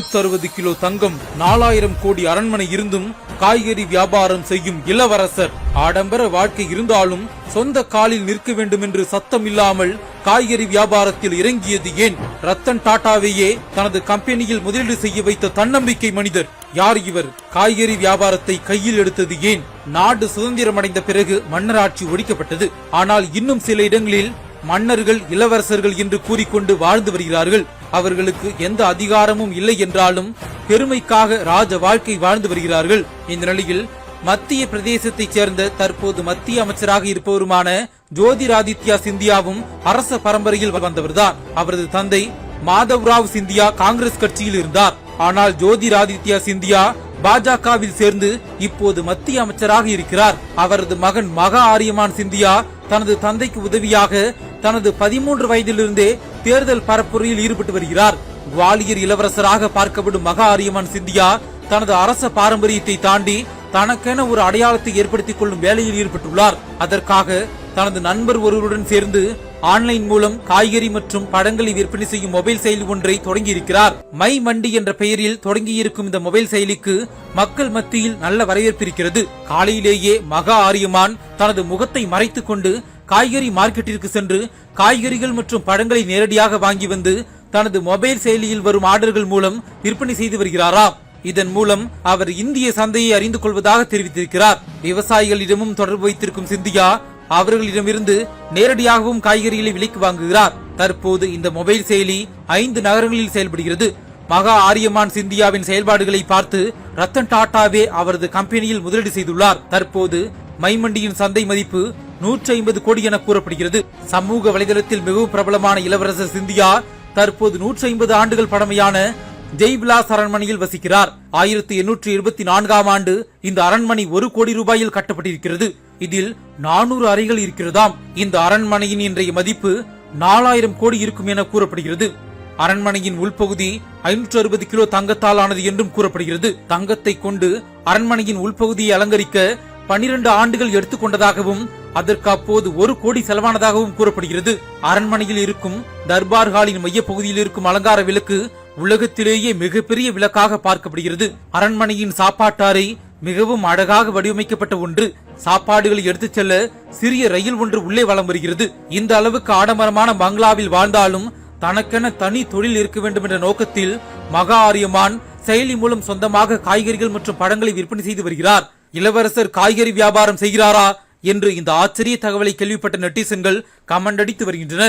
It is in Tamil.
ஐநூத்தி அறுபது கிலோ தங்கம் நாலாயிரம் கோடி அரண்மனை இருந்தும் காய்கறி வியாபாரம் செய்யும் இளவரசர். ஆடம்பர வாழ்க்கை இருந்தாலும் சொந்த காலில் நிற்க வேண்டும் என்று சத்தம் இல்லாமல் காய்கறி வியாபாரத்தில் இறங்கியது ஏன்? ரத்தன் டாடாவையே தனது கம்பெனியில் முதலீடு செய்ய வைத்த தன்னம்பிக்கை மனிதர். யார் இவர்? காய்கறி வியாபாரத்தை கையில் எடுத்தது ஏன்? நாடு சுதந்திரமடைந்த பிறகு மன்னராட்சி ஒழிக்கப்பட்டது. ஆனால் இன்னும் சில இடங்களில் மன்னர்கள் இளவரசர்கள் என்று கூறிக்கொண்டு வாழ்ந்து வருகிறார்கள். அவர்களுக்கு எந்த அதிகாரமும் இல்லை என்றாலும் பெருமைக்காக ராஜ வாழ்க்கை வாழ்ந்து வருகிறார்கள். இந்த நிலையில் மத்திய பிரதேசத்தைச் சேர்ந்த தற்போது மத்திய அமைச்சராக இருப்பவருமான ஜோதிராதித்யா சிந்தியாவும் அரச பரம்பரையில் வந்தவர்தான். அவரது தந்தை மாதவ்ராவ் சிந்தியா காங்கிரஸ் கட்சியில் இருந்தார். ஆனால் ஜோதிராதித்யா சிந்தியா பாஜகவில் சேர்ந்து இப்போது மத்திய அமைச்சராக இருக்கிறார். அவரது மகன் மகா ஆரியமான் சிந்தியா தனது தந்தைக்கு உதவியாக தனது பதிமூன்று வயதிலிருந்தே தேர்தல் பரப்புரையில் ஈடுபட்டு வருகிறார். குவாலியர் இளவரசராக பார்க்கப்படும் மகா ஆரியமான் சிந்தியா தனது அரச பாரம்பரியத்தை தாண்டி தனக்கென ஒரு அடையாளத்தை ஏற்படுத்திக் கொள்ளும் வேலையில் ஈடுபட்டுள்ளார். அதற்காக தனது நண்பர் ஒருவருடன் சேர்ந்து ஆன்லைன் மூலம் காய்கறி மற்றும் பழங்களை விற்பனை செய்யும் மொபைல் செயலி ஒன்றை தொடங்கியிருக்கிறார். மை மண்டி என்ற பெயரில் தொடங்கியிருக்கும் இந்த மொபைல் செயலிக்கு மக்கள் மத்தியில் நல்ல வரவேற்பு இருக்கிறது. காலையிலேயே மகா ஆரியமான் தனது முகத்தை மறைத்துக் கொண்டு காய்கறி மார்க்கெட்டிற்கு சென்று காய்கறிகள் மற்றும் பழங்களை நேரடியாக வாங்கி வந்து தனது மொபைல் செயலியில் வரும் ஆர்டர்கள் மூலம் விற்பனை செய்து வருகிறாராம். இதன் மூலம் அவர் இந்திய சந்தையை அறிந்து கொள்வதாக தெரிவித்திருக்கிறார். விவசாயிகளிடமும் தொடர்பு வைத்திருக்கும் சிந்தியா அவர்களிடமிருந்து நேரடியாகவும் காய்கறிகளை விலைக்கு வாங்குகிறார். தற்போது இந்த மொபைல் செயலி ஐந்து நகரங்களில் செயல்படுகிறது. மகா ஆரியமான் சிந்தியாவின் செயல்பாடுகளை பார்த்து ரத்தன் டாடாவே அவரது கம்பெனியில் முதலீடு செய்துள்ளார். தற்போது மைமண்டியின் சந்தை மதிப்பு நூற்றி ஐம்பது கோடி என கூறப்படுகிறது. சமூக வலைதளத்தில் மிகவும் பிரபலமான இளவரசர் சிந்தியா தற்போது நூற்றி ஐம்பது ஆண்டுகள் பழமையான ஜெய்பிலாஸ் அரண்மனையில் வசிக்கிறார். ஆயிரத்தி எண்ணூற்றி எழுபத்தி நான்காம் ஆண்டு இந்த அரண்மனை ஒரு கோடி ரூபாயில் கட்டப்பட்டிருக்கிறது. இதில் நானூறு அறைகள் இருக்கிறதாம். இந்த அரண்மனையின் இன்றைய மதிப்பு நாலாயிரம் கோடி இருக்கும் என கூறப்படுகிறது. அரண்மனையின் உள்பகுதி ஐநூற்று அறுபது கிலோ தங்கத்தால் ஆனது என்றும் கூறப்படுகிறது. தங்கத்தை கொண்டு அரண்மனையின் உள்பகுதியை அலங்கரிக்க பனிரெண்டு ஆண்டுகள் எடுத்துக்கொண்டதாகவும் அதற்கு அப்போது ஒரு கோடி செலவானதாகவும் கூறப்படுகிறது. அரண்மனையில் இருக்கும் தர்பார் ஹாலின் மைய பகுதியில் இருக்கும் அலங்கார விளக்கு உலகத்திலேயே மிகப்பெரிய விளக்காக பார்க்கப்படுகிறது. அரண்மனையின் சாப்பாட்டாரை மிகவும் அழகாக வடிவமைக்கப்பட்ட ஒன்று. சாப்பாடுகளை எடுத்துச் செல்ல சிறிய ரயில் ஒன்று உள்ளே வலம் வருகிறது. இந்த அளவுக்கு ஆடம்பரமான பங்களாவில் வாழ்ந்தாலும் தனக்கென தனி தொழில் இருக்க வேண்டும் என்ற நோக்கத்தில் மகா ஆரியமான் செயலி மூலம் சொந்தமாக காய்கறிகள் மற்றும் பழங்களை விற்பனை செய்து வருகிறார். இளவரசர் காய்கறி வியாபாரம் செய்கிறாரா என்று இந்த ஆச்சரிய தகவலை கேள்விப்பட்ட நெட்டிசன்கள் கமெண்ட் அடித்து வருகின்றனர்.